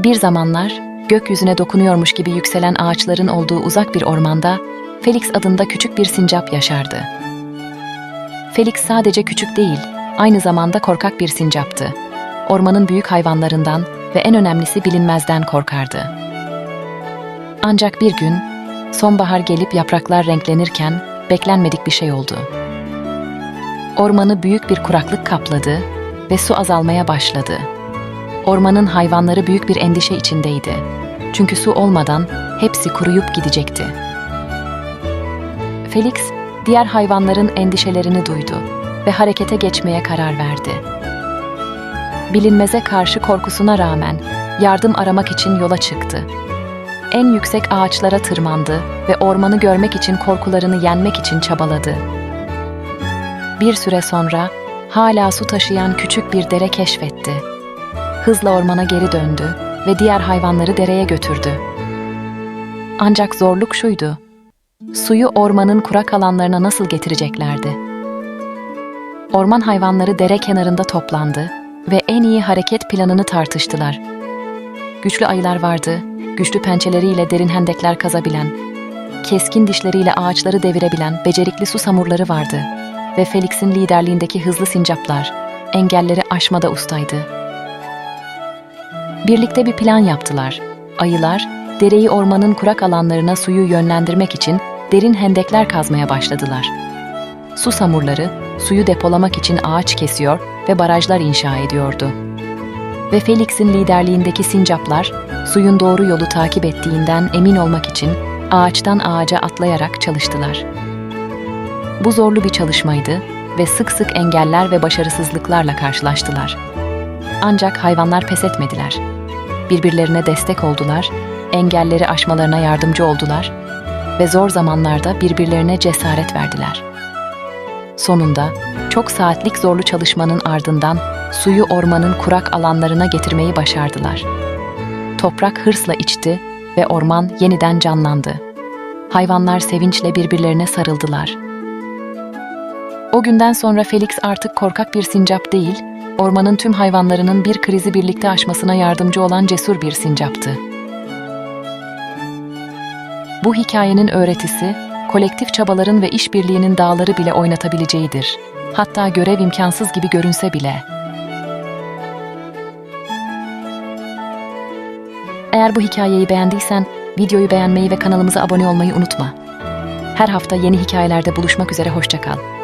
Bir zamanlar gökyüzüne dokunuyormuş gibi yükselen ağaçların olduğu uzak bir ormanda Felix adında küçük bir sincap yaşardı. Felix sadece küçük değil, aynı zamanda korkak bir sincaptı. Ormanın büyük hayvanlarından ve en önemlisi bilinmezden korkardı. Ancak bir gün sonbahar gelip yapraklar renklenirken beklenmedik bir şey oldu. Ormanı büyük bir kuraklık kapladı ve su azalmaya başladı. Ormanın hayvanları büyük bir endişe içindeydi. Çünkü su olmadan hepsi kuruyup gidecekti. Felix, diğer hayvanların endişelerini duydu ve harekete geçmeye karar verdi. Bilinmeze karşı korkusuna rağmen yardım aramak için yola çıktı. En yüksek ağaçlara tırmandı ve ormanı görmek için korkularını yenmek için çabaladı. Bir süre sonra hala su taşıyan küçük bir dere keşfetti. Hızla ormana geri döndü ve diğer hayvanları dereye götürdü. Ancak zorluk şuydu. Suyu ormanın kurak alanlarına nasıl getireceklerdi? Orman hayvanları dere kenarında toplandı ve en iyi hareket planını tartıştılar. Güçlü ayılar vardı, güçlü pençeleriyle derin hendekler kazabilen, keskin dişleriyle ağaçları devirebilen becerikli susamurları vardı ve Felix'in liderliğindeki hızlı sincaplar engelleri aşmada ustaydı. Birlikte bir plan yaptılar. Ayılar, dereyi ormanın kurak alanlarına suyu yönlendirmek için derin hendekler kazmaya başladılar. Susamurları, suyu depolamak için ağaç kesiyor ve barajlar inşa ediyordu. Ve Felix'in liderliğindeki sincaplar, suyun doğru yolu takip ettiğinden emin olmak için ağaçtan ağaca atlayarak çalıştılar. Bu zorlu bir çalışmaydı ve sık sık engeller ve başarısızlıklarla karşılaştılar. Ancak hayvanlar pes etmediler. Birbirlerine destek oldular, engelleri aşmalarına yardımcı oldular ve zor zamanlarda birbirlerine cesaret verdiler. Sonunda çok saatlik zorlu çalışmanın ardından suyu ormanın kurak alanlarına getirmeyi başardılar. Toprak hırsla içti ve orman yeniden canlandı. Hayvanlar sevinçle birbirlerine sarıldılar. O günden sonra Felix artık korkak bir sincap değil, ormanın tüm hayvanlarının bir krizi birlikte aşmasına yardımcı olan cesur bir sincaptı. Bu hikayenin öğretisi, kolektif çabaların ve işbirliğinin dağları bile oynatabileceğidir. Hatta görev imkansız gibi görünse bile. Eğer bu hikayeyi beğendiysen, videoyu beğenmeyi ve kanalımıza abone olmayı unutma. Her hafta yeni hikayelerde buluşmak üzere hoşça kal.